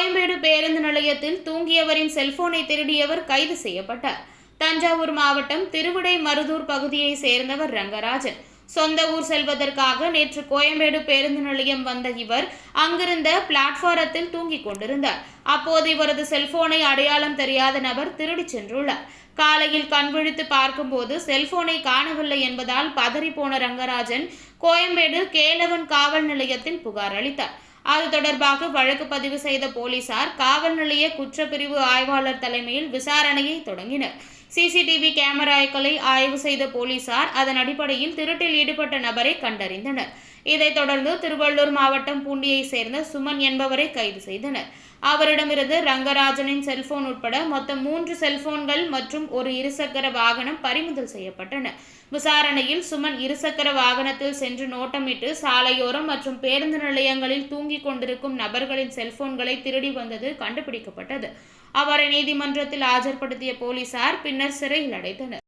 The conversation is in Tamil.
கோயம்பேடு பேருந்து நிலையத்தில் தூங்கியவரின் செல்போனை திருடியவர் கைது செய்யப்பட்டார். தஞ்சாவூர் மாவட்டம் திருவிடை மருதூர் பகுதியை சேர்ந்தவர் ரங்கராஜன். சொந்த ஊர் செல்வதற்காக நேற்று கோயம்பேடு பேருந்து நிலையம் வந்த இவர் அங்கிருந்த பிளாட்பாரத்தில் தூங்கிக் கொண்டிருந்தார். அப்போது இவரது செல்போனை அடையாளம் தெரியாத நபர் திருடிச் சென்றுள்ளார். காலையில் கண் விழித்து பார்க்கும்போது செல்போனை காணவில்லை என்பதால் பதறிப்போன ரங்கராஜன் கோயம்பேடு கேலவன் காவல் நிலையத்தில் புகார் அளித்தார். அது தொடர்பாக வழக்கு பதிவு செய்த போலீசார் காவல் நிலைய குற்றப்பிரிவு ஆய்வாளர் தலைமையில் விசாரணையை தொடங்கினர். சிசிடிவி கேமராக்களை ஆய்வு செய்த போலீசார் அதன் அடிப்படையில் திருட்டில் ஈடுபட்ட நபரை கண்டறிந்தனர். இதைத் தொடர்ந்து திருவள்ளூர் மாவட்டம் பூண்டியை சேர்ந்த சுமன் என்பவரை கைது செய்தனர். அவரிடமிருந்து ரங்கராஜனின் செல்போன் உட்பட மொத்தம் மூன்று செல்போன்கள் மற்றும் ஒரு இருசக்கர வாகனம் பறிமுதல் செய்யப்பட்டன. விசாரணையில் சுமன் இருசக்கர வாகனத்தில் சென்று நோட்டமிட்டு சாலையோரம் மற்றும் பேருந்து நிலையங்களில் தூங்கிக் கொண்டிருக்கும் நபர்களின் செல்போன்களை திருடி வந்தது கண்டுபிடிக்கப்பட்டது. அவரை நீதிமன்றத்தில் ஆஜர்படுத்திய போலீசார் பின்னர் சிறையில் அடைத்தனர்.